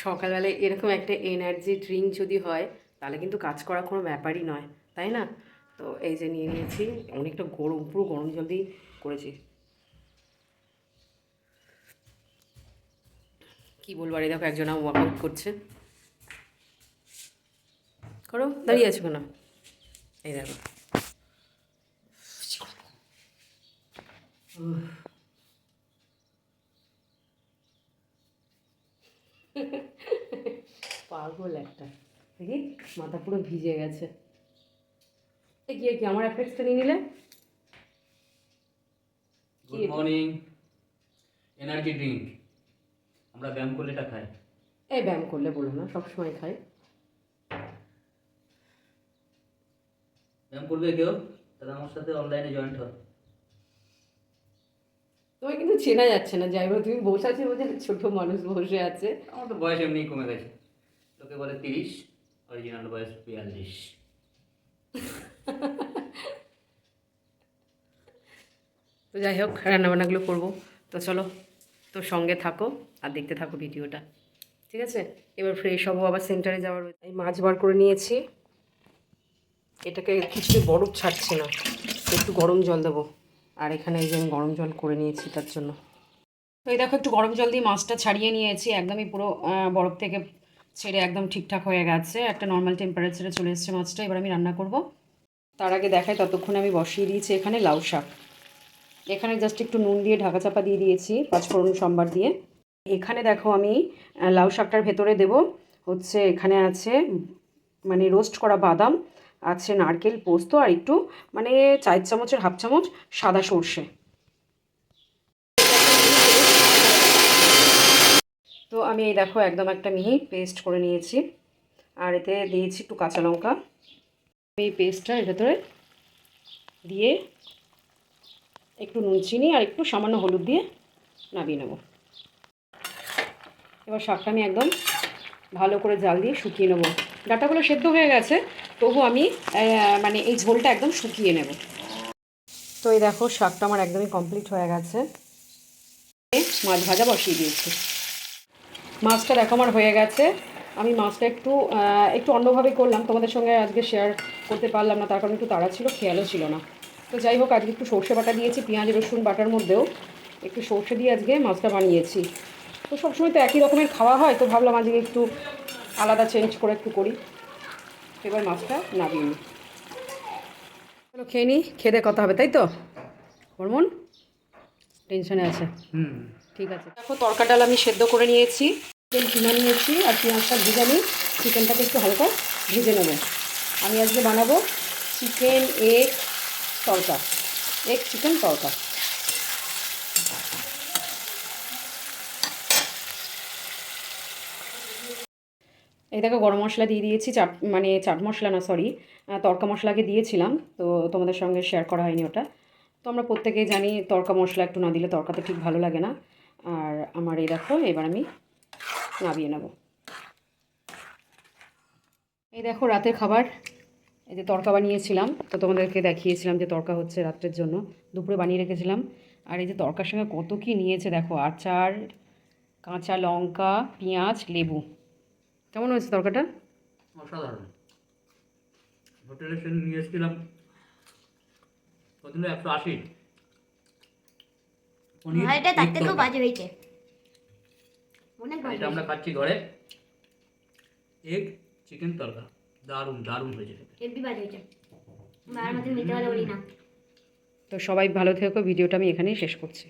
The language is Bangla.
সকালবেলায় এরকম একটা এনার্জি ড্রিঙ্ক যদি হয়, তাহলে কিন্তু কাজ করা কোনো ব্যাপারই নয়, তাই না? তো এই যে নিয়ে নিয়েছি, অনেকটা গরম, পুরো গরম জল দিয়ে করেছি। কি বলব আর, দেখো একজন ওয়ার্কআউট করছে। করো, দাঁড়িয়ে আছো কেন? এই দেখো। পাগল একটা। দেখি মাথা পুরো ভিজে গেছে। এ কি আমার অ্যাপেক্সটা নিয়ে নিলে? গুড মর্নিং এনার্জি ড্রিঙ্ক আমরা ব্যায়াম করলে এটা খাই। এই ব্যায়াম করলে বলো না সবসময় খাই। ব্যায়াম করবে কেউ? তাহলে আমার সাথে অনলাইনে জয়েন্ট হয়। তোমায় কিন্তু চেনা যাচ্ছে না। যাই হোক তুমি বসে আছো বোঝা ছোট মানুষ বসে আছে। আমার তো বয়স এমনিই কমে গেছে। লোকে বলে তিরিশ অরিজিনাল বয়স বিয়াল্লিশ। তো যাই হোক, রান্নাবান্নাগুলো করব। তো চলো, তো সঙ্গে থাকো আর দেখতে থাকো ভিডিওটা, ঠিক আছে? এবার ফ্রেশ হব, আবার সেন্টারে যাওয়ার। এই মাছ বার করে নিয়েছি। এটাকে কিছুতে বরফ ছাড়ছে না, একটু গরম জল দেবো। আর এখানে এই যে আমি গরম জল করে নিয়েছি তার জন্য। তো এই দেখো, একটু গরম জল দিয়ে মাছটা ছাড়িয়ে নিয়েছি, একদমই পুরো বরফ থেকে ছেড়ে একদম ঠিকঠাক হয়ে গেছে। একটা নর্মাল টেম্পারেচারে চলে এসেছে মাছটা, এবার আমি রান্না করব। তার আগে দেখাই, ততক্ষণে আমি বসিয়ে দিয়েছি এখানে লাউ শাক। এখানে জাস্ট একটু নুন দিয়ে ঢাকা চাপা দিয়ে দিয়েছি, পাঁচফোড়ন সম্বার দিয়ে। এখানে দেখো আমি লাউ শাকটার ভেতরে দেব। হচ্ছে এখানে আছে মানে রোস্ট করা বাদাম, আছে নারকেল পোস্ত আর একটু মানে চার চামচের হাফ চামচ সাদা সর্ষে। তো আমি এই দেখো একদম একটা মিহি পেস্ট করে নিয়েছি। আর এতে দিয়েছি একটু কাঁচা লঙ্কা। এই পেস্টটা এর ভেতরে দিয়ে একটু নুন চিনি আর একটু সামান্য হলুদ দিয়ে নামিয়ে নেব। এবার শাকটা আমি একদম ভালো করে জাল দিয়ে শুকিয়ে নেব। ডাটাগুলো সেদ্ধ হয়ে গেছে, তবু আমি মানে এই ঝোলটা একদম শুকিয়ে নেব। তো এই দেখো শাকটা আমার একদমই কমপ্লিট হয়ে গেছে। মাছ ভাজা বসিয়ে দিয়েছি। মাছটা দেখো আমার হয়ে গেছে। আমি মাছটা একটু একটু অন্যভাবে করলাম। তোমাদের সঙ্গে আজকে শেয়ার করতে পারলাম না, তার কারণে একটু তাড়া ছিল, খেয়ালও ছিল না। তো যাই হোক, আজকে একটু সর্ষে বাটা দিয়েছি, পেঁয়াজ, রসুন বাটার মধ্যেও। একটু সর্ষে দিয়ে আজকে মাছটা বানিয়েছি। তো সবসময় তো একই রকমের খাওয়া হয়, তো ভাবলাম আজকে একটু আলাদা চেঞ্জ করে একটু করি। এবার মাছটা নামিয়ে নিই। চলো খেয়ে নিই, খেয়ে কথা হবে, তাই তো? হরমোন টেনশনে আছে। হুম। ঠিক আছে। দেখো, তরকা ডাল আমি সেদ্ধ করে নিয়েছি। চিকেন কিনে নিয়েছি আর পেঁয়াজটা ভেজে নিই। চিকেনটাকে একটু হালকা ভেজে নেব। আমি আজকে বানাবো chicken egg tarka. Egg chicken tarka. এই দেখো, গরম মশলা দিয়ে দিয়েছি। চাট মানে চাট মশলা না সরি তরকা মশলাকে দিয়েছিলাম। তো তোমাদের সঙ্গে শেয়ার করা হয়নি ওটা। তো আমরা প্রত্যেকেই জানি তরকা মশলা একটু না দিলে তরকাতে ঠিক ভালো লাগে না। আর আমার এই দেখো, এবার আমি নামিয়ে নেব। এই দেখো, রাতের খাবার। এই যে তরকা বানিয়েছিলাম, তো তোমাদেরকে দেখিয়েছিলাম যে তরকা হচ্ছে রাত্রের জন্য। দুপুরে বানিয়ে রেখেছিলাম। আর এই যে তরকার সঙ্গে কত কি নিয়েছে দেখো, আচার, কাঁচা লঙ্কা, পেঁয়াজ, লেবু। কেমন হয়েছে তরকাটা অসাধারণ। হোটেলে নিয়ে এসেছিলাম ওদিন একশো আশি। পনির, তার থেকেও বাজে হয়েছে। অনেক এটা আমরা খাচ্ছি ঘরে। Egg chicken tarka. দারুণ দারুণ হয়েছে হেভি বাজে হয়েছে। আর মধ্যে মিথ্যে কথা বলি না। তো সবাই ভালো থেকো ভিডিওটা আমি এখানেই শেষ করছি।